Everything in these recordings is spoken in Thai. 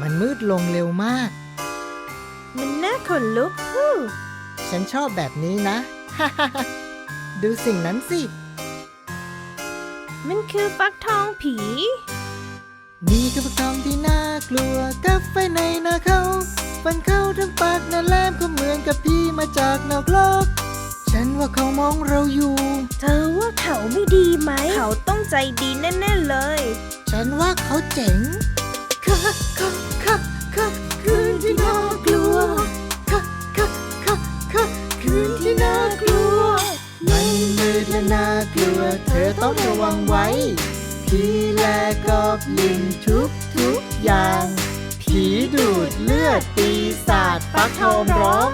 มันมืดลงเร็วมาก มันน่าขนลุกฮู้ฉันชอบแบบนี้นะ ดูสิ่งนั้นสิ มันคือฟักทองผีนี่คือฟักทองที่น่ากลัวกับไฟในนาเขาฟันเข้าทั้งปากนาแหลมเขาเหมือนกับพี่มาจากนอกโลก ฉันว่าเขามองเราอยู่ เธอว่าเขาไม่ดีไหม เขาต้องใจดีแน่ๆเลย ฉันว่าเขาเจ๋ง ค่ะค่ะค่ะค่ะคืนที่น่ากลัวค่ะค่ะค่ะค่ะคืนที่น่ากลัว มันมืดและน่ากลัว เธอต้องระวังไว้ ผีและกอบลิงทุกทุกอย่าง ผีดูดเลือดปีศาจฟักทองร้อง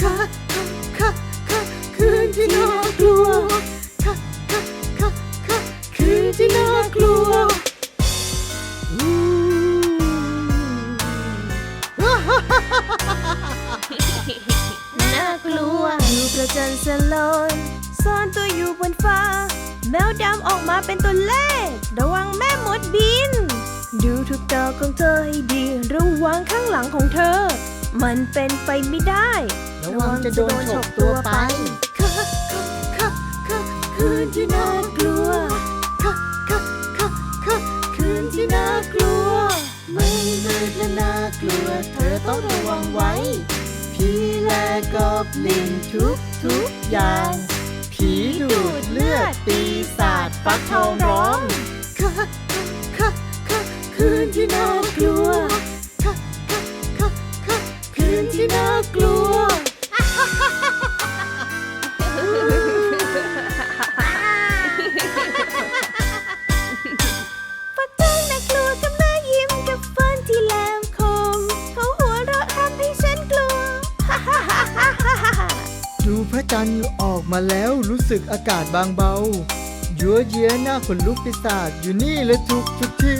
ค่ะค่ะค่ะค่ะคืนที่น่ากลัวค่ะค่ะค่ะค่ะคืนที่น่ากลัว แมวดำออกมาเป็นตัวเลข ระวังแม่มดบิน ดูทุกดอกของเธอให้ดี ระวังข้างหลังของเธอ มันเป็นไปไม่ได้ ระวังจะโดนฉกตัวไปค่ะค่ะค่ะคืนที่น่ากลัวค่ะค่ะค่ะค่ะคืนที่น่ากลัว ไม่มืดและน่ากลัว เธอต้องระวังไว้ผีและกอบลิงทุกทุกอย่างผีดูดเลือด ปีศาจฟักทองร้องค่ะค่ะค่ะค่ะคืนที่น่ากลัวค่ะค่ะค่ะค่ะคืนที่น่ากลัว มาแล้วรู้สึกอากาศบางเบายัวเยียหน้าขนลุกปีศาจอยู่นี่และทุกทุกที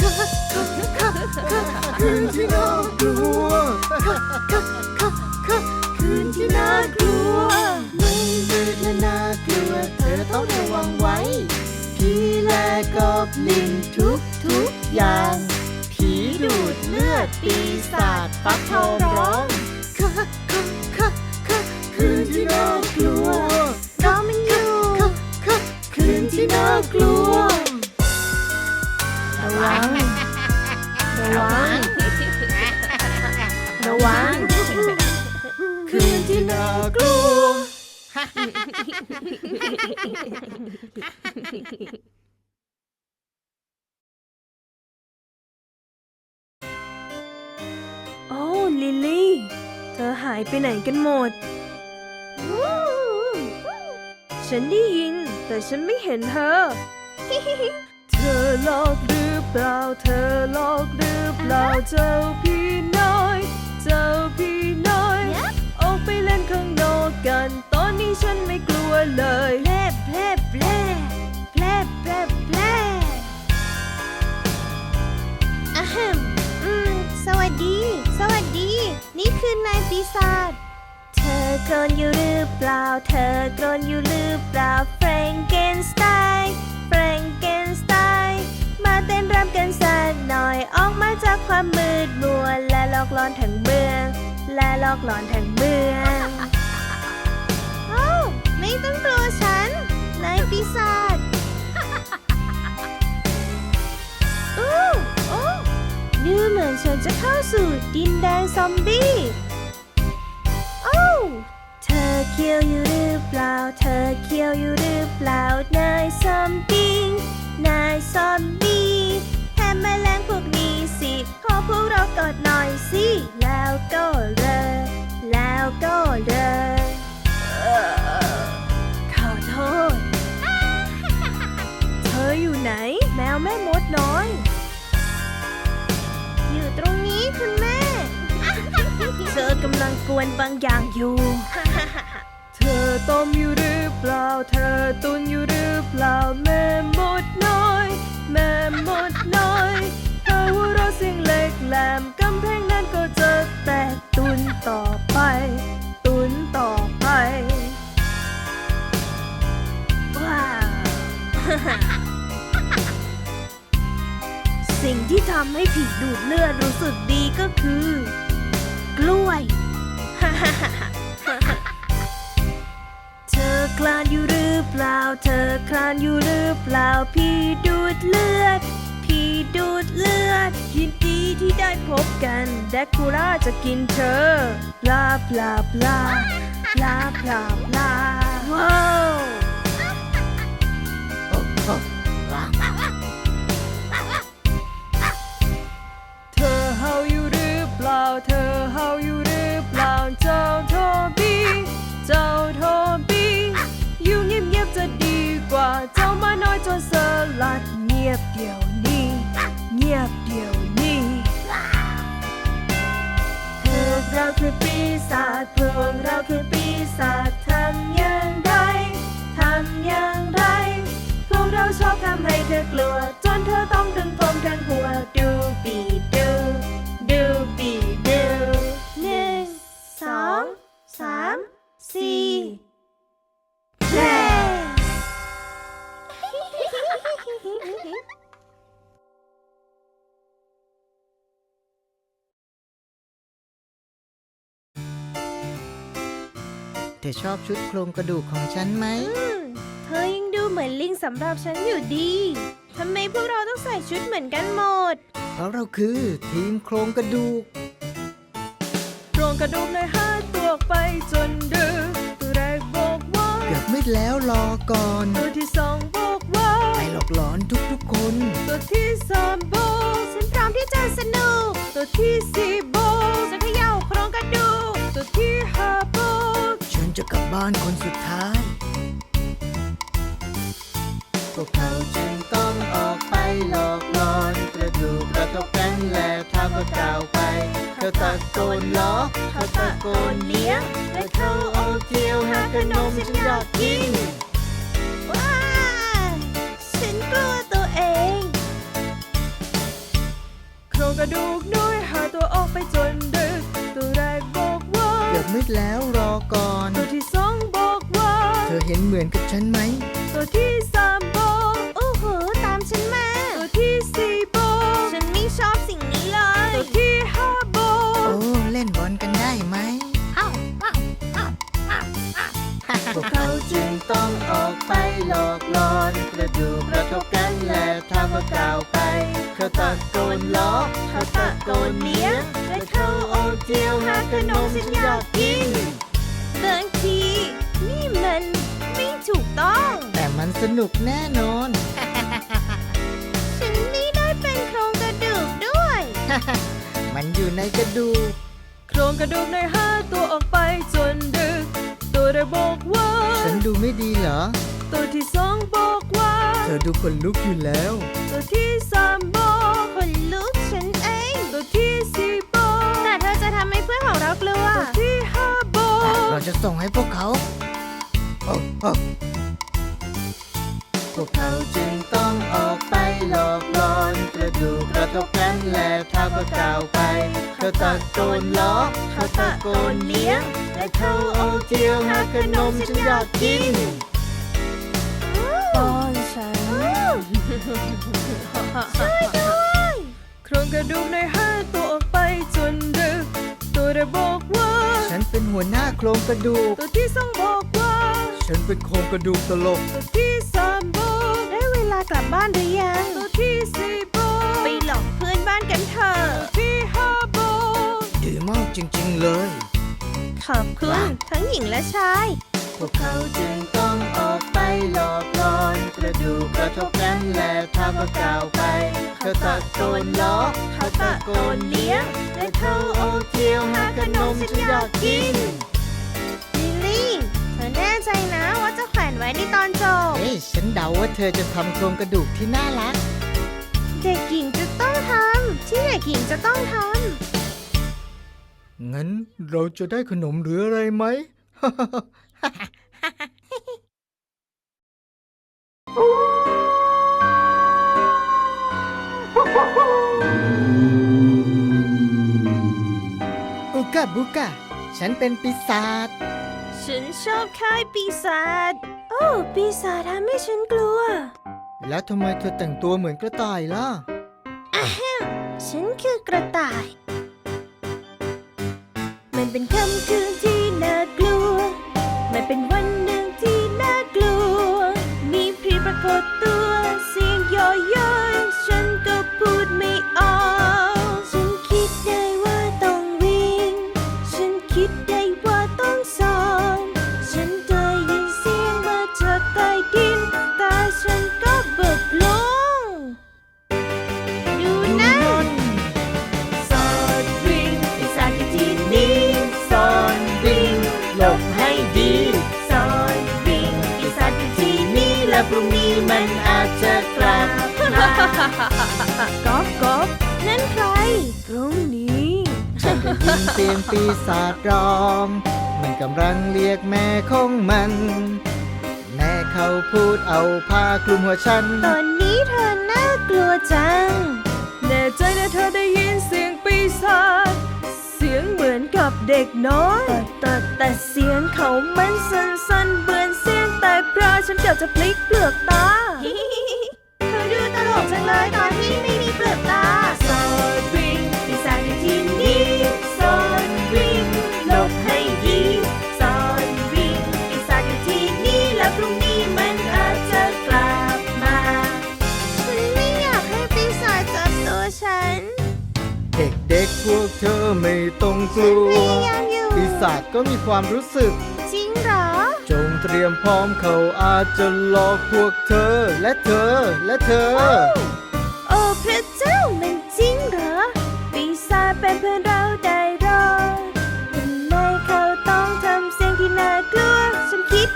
ค่ะค่ะค่ะค่ะคืนที่น่ากลัวค่ะค่ะค่ะค่ะคืนที่น่ากลัวไม่มืดและน่ากลัวเธอต้องระวังไว้ผีและกอบลิงทุกทุกอย่าง ผีดูดเลือดปีศาจฟักทอง วัง ระวัง ระวัง คืนที่น่ากลัว โอ้ ลิลลี่ เธอหายไปไหนกันหมด ฉันได้ยิน แต่ฉันไม่เห็นเธอ เธอหลอกหรือ เปล่าเธอหลอกหรือเปล่าเจ้าพี่น้อย เจ้าพี่น้อย ออกไปเล่นข้างนอกกัน ตอนนี้ฉันไม่กลัวเลยแพร่แพร่แพร่แพร่แพร่แพร่อะฮึมอืม สวัสดี สวัสดี นี่คือนายปีศาจ เธอกรนอยู่หรือเปล่า เธอกรนอยู่หรือเปล่า แฟรงเกนสไตน์แฟรงเกนสไตน์มา เต้นรำกันสักหน่อย ออกมาจากความมืดมัว และหลอกหลอนทั้งเมือง และหลอกหลอนทั้งเมืองโอ้าไม่ต้องกลัวฉัน นายปีศาจอู้โอ้ดูเหมือนฉันจะเข้าสู่ดินแดนซอมบี้โอ้วเธอเคี้ยวอยู่หรือเปล่า เธอเคี้ยวอยู่หรือเปล่านายซอมบี้ นายซอมบี้แถมแมลงพวกนี้สิขอพวกเรากอดหน่อยสิ แล้วก็เลยแล้วก็เลยเอ่อขอโทษ เธออยู่ไหน แมวแม่มดน้อย อยู่ตรงนี้คุณแม่ เธอกำลังกวนบางอย่างอยู่ เธอต้มอยู่หรือเปล่า เธอตุนอยู่หรือเปล่าแม่มด น้อย แม่มดน้อยเธอหัวเราะเสียงเล็กแหลมกำแพงนั้นก็จะแตกตุนต่อไป ตุนต่อไป ว้าวสสิ่งที่ทำให้ผีดูดเลือดรู้สึกดีก็คือ กล้วยเธอค ลานอยู่หรือเปล่า เธอคลานอยู่หรือเปล่า พี่ดูดเลือด พี่ดูดเลือด ยินดีที่ได้พบกันแดกคูล่าจะกินเธอลาปลาปลาลาปลาปลาว้าวเธอเฮาอยู่หรือเปล่า เธอเฮาอยู่หรือเปล่า เจ้าโทบี้เจ้าโทบี้ ดี๋ยวนี้ เงียบเดี๋ยวนี้พวกเราคือปีศาจพวกเราคือปีศาจทำอย่างไรทำอย่างไรพวกเราชอบทำให้เธอกลัว จนเธอต้องดึงผมทั้งหัวดูปี เธอชอบชุดโครงกระดูกของฉันไหม อืมเธอยังดูเหมือนลิงสำหรับฉันอยู่ดี ทำไมพวกเราต้องใส่ชุดเหมือนกันหมด เพราะเราคือทีมโครงกระดูก โครงกระดูกเลยหาตัวออกไปจนดึกตัวแรกบอกว่า เกือบมืดแล้วรอก่อน ตัวที่สอง บบ้านคนสุดท้าย พวกเขาจึงต้องออกไปหลอกหลอนกระดูกกระทบกันและท้าก็ก้าวไปเขาตะโกนล้อเขาตะโกนเลี้ยงและเขาเอาเที่ยวหาขนมที่ฉันอยากกินว้าฉันกลัวตัวเองโครงกระดูกน้อยหาตัวออกไปจนดึก ตัวแรกบอกว่า เกือบมืดแล้วรอก่อน ตัวที่ ห็นเหมือนกับฉันไหม ตัวที่สามบอกโอ้โห ตามฉันมา ตัวที่สี่บอกฉันไม่ชอบสิ่งนี้เลย ตัวที่ห้าบอกโอ้ เล่นบอลกันได้ไหม พวกเขาจึงต้องออกไปหลอกหลอนกระดูกกระทบกันและทำว่าก้าวไปเขาตะโกนล้อเขาตะโกนเลี้ยงและเขาเอาเที่ยวหาขนมที่ฉันอยากกิน บางทีนี่มันไม่ ถูกต้อง แต่มันสนุกแน่นอน ฉันไม่ได้เป็นโครงกระดูกด้วย มันอยู่ในกระดูก โครงกระดูกในห้าตัวออกไปจนดึก ตัวแรกบอกว่า ฉันดูไม่ดีเหรอ ตัวที่สองบอกว่า เธอดูขนลุกอยู่แล้ว ตัวที่สามบอกคนลุกฉันเอง ตัวที่สี่บอกแต่เธอจะทำให้เพื่อนของเรากลัวตัวที่ห้าบอก เราจะส่งให้พวกเขาโอ้โอ้ พวกเขาจึงต้องออกไปหลอกหลอนกระดูกกระทบกันและท้าก็ก้าวไป เขาตะโกนล้อเขาตะโกนเลี้ยง และเขาเอาเที่ยวหาขนมที่ฉันอยากกินป้อนฉันช่วยด้วยโครงกระดูกในห้าตัวออกไปจนดึก ตัวแรกบอกว่า ฉันเป็นหัวหน้าโครงกระดูก ตัวที่สองบอกว่า ฉันเป็นโครงกระดูกตลกตัวที่สามบอกได้เวลากลับบ้านหรือยังตัวที่สี่บอกไปหลอกเพื่อนบ้านกันเถอะตัวที่ห้าบอกดีมากจริงๆเลย ขอบคุณทั้งหญิงและชาย พวกเขาจึงต้องออกไปหลอกหลอนกระดูกกระทบกันและท้าก็ก้าวไปเขาตะโกนล้อเขาตะโกนเลี้ยงและเขาเอาเที่ยวหาขนมที่ฉันอยากกินลิลลี่เธอ แน่ใจนะว่าจะแขวนไว้ในตอนจบ เฮ้ยฉันเดาว่าเธอจะทำโครงกระดูกที่น่ารัก เด็กหญิงจะต้องทำที่เด็กหญิงจะต้องทงั้นเราจะได้ขนมหรืออะไรไหม อุกาบุกะฉันเป็นปีศาจำ ฉันชอบค่ายปีศาจ โอ้ ปีศาจทำให้ฉันกลัว แล้วทำไมเธอแต่งตัวเหมือนกระต่ายล่ะอ่ฉันคือกระต่าย มันเป็นค่ำคืนที่น่ากลัว มันเป็นวันหนึ่งที่น่ากลัว มีผีปรากฏตัว เสียงย่อยๆฉันก็พูดไม่ออก ฉันคิดได้ว่าต้องวิ่ง ฉันคิดได้ เสียงปีศาจร้อง มันกำลังเรียกแม่ของมัน แม่เขาพูดเอาผ้าคลุมหัวฉัน ตอนนี้เธอน่ากลัวจัง แน่ใจนะเธอได้ยินเสียงปีศาจ เสียงเหมือนกับเด็กน้อยแต่แต่แต่เสียงเขามันสั้นๆเบือนเสียงแต่พระฉันเกือบจะพลิกเปลือกตา เธอดูตลกจังเลยตอนที่ไม่มีเปลือกตา ไม่ต้องกลัวพยายามอยู่ปีศาจก็มีความรู้สึก จริงเหรอ จงเตรียมพร้อมเขาอาจจะหลอกพวกเธอ และเธอและเธอ โอ้พระเจ้ามันจริงเหรอ ปีศาจเป็นเพื่อนเราได้หรอทำไมเขาต้องทำเสียงที่น่ากลัว ฉันคิด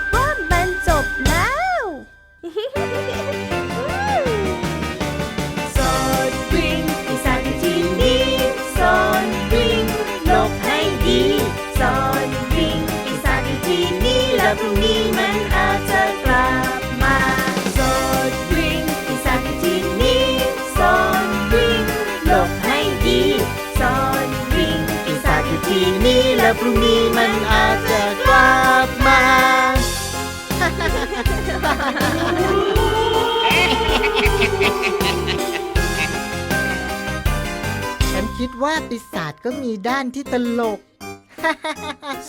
ฉันคิดว่าปีศาจก็มีด้านที่ตลก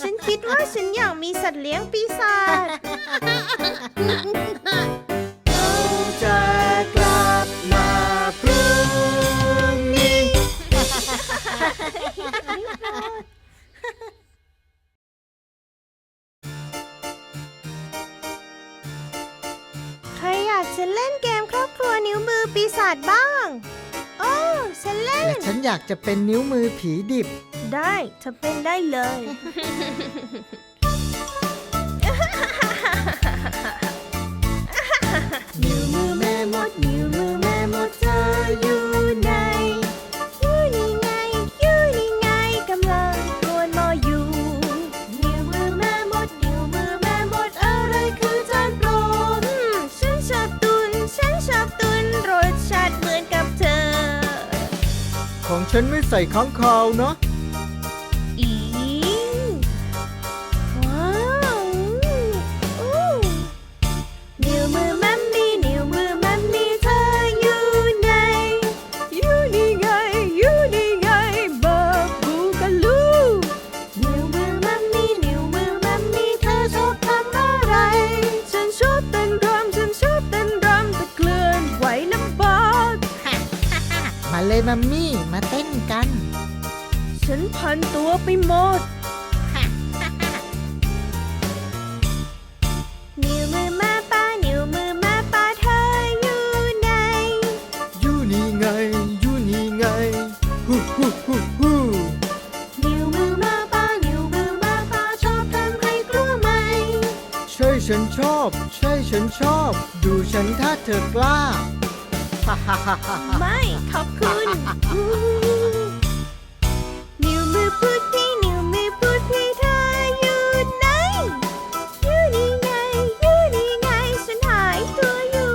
ฉันคิดว่าฉันอยากมีสัตว์เลี้ยงปีศาจเราจะกากจะเล่นเกมครอบครัวนิ้วมือปีศาจบ้าง โอ้ฉันเล่และนฉันอยากจะเป็นนิ้วมือผีดิบ ได้เธอเป็นได้เลย นิ้วมือแม่มด นิ้วมือแม่มดเธออยู่ไหน ฉันไม่ใส่ข้างคาวนะ เลยมัมมี่มาเต้นกัน ฉันพันตัวไปหมด นิ้วมือมาป้า นิ้วมือมาป้าเธออยู่ไหนอยู่นี่ไง อยู่นี่ไงฮู้ฮู้ฮู้ฮู้นิ้วมือมาป้า นิ้วมือมาป้าชอบทำให้กลัวไหม ใช่ฉันชอบ ใช่ฉันชอบ ดูฉันถ้าเธอกล้าฮ่าฮ่าฮ่าฮ่าไม่ ขอบคุณ นิ้วมือพูดพี่นิ้วมือพูดพี่เธออยู่ไหน อยู่นี่ไง อยู่นี่ไงฉันหายตัวอยู่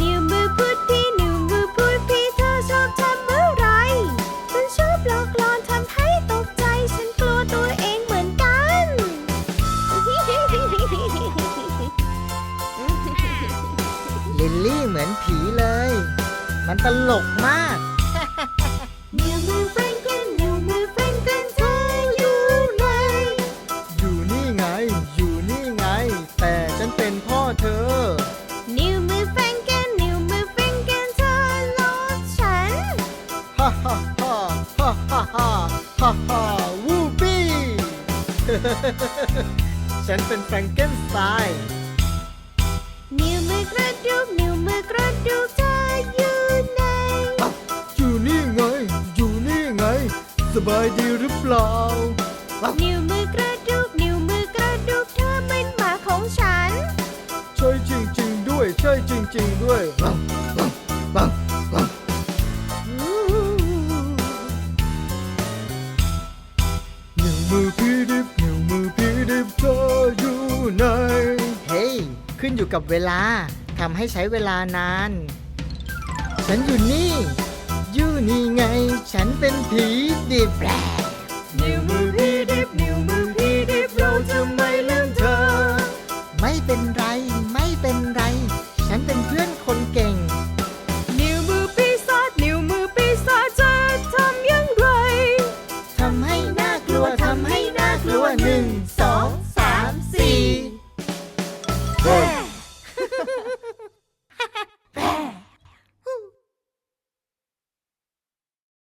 นิ้วมือพูดพี่นิ้วมือพูดพี่เธอชอบทำอะไรฉันชอบหลอกลอนทำให้ตกใจฉันกลัวตัวเองเหมือนกัน ลิลลี่เหมือนผีเลย มันตลกมาก อแฟรงเกนนิ้วมือแฟรงเกนเธออยู่ไหนอยู่นี่ไง อยู่นี่ไง แต่ฉันเป็นพ่อเธอ นิ้วมือแฟรงเกนนิ้วมือแฟรงเกนเธอลดฉัน ฮ่าฮ่าฮ่าฮ่าฮ่าฮ่าฮ่าฮ่าวูบี้ ฉันเป็นแฟรงเกนสไตน์ นิ้วมือกระดูกนิ้วมือกระดูก บายดีหรือเปล่า นิ้วมือกระดูก นิ้วมือกระดูก เธอเป็นหมาของฉัน ใช่จริง ๆ ด้วย ใช่จริง ๆ ด้วยบังบังบังบังนิ้วมือพี่ดิบนิ้วมือพี่ดิบเธออยู่ไหนเฮ้ย ขึ้นอยู่กับเวลา ทำให้ใช้เวลานาน ฉันอยู่นี่ อยู่นี่ไง ฉันเป็นผีดิบแปลนิ้วมือพี่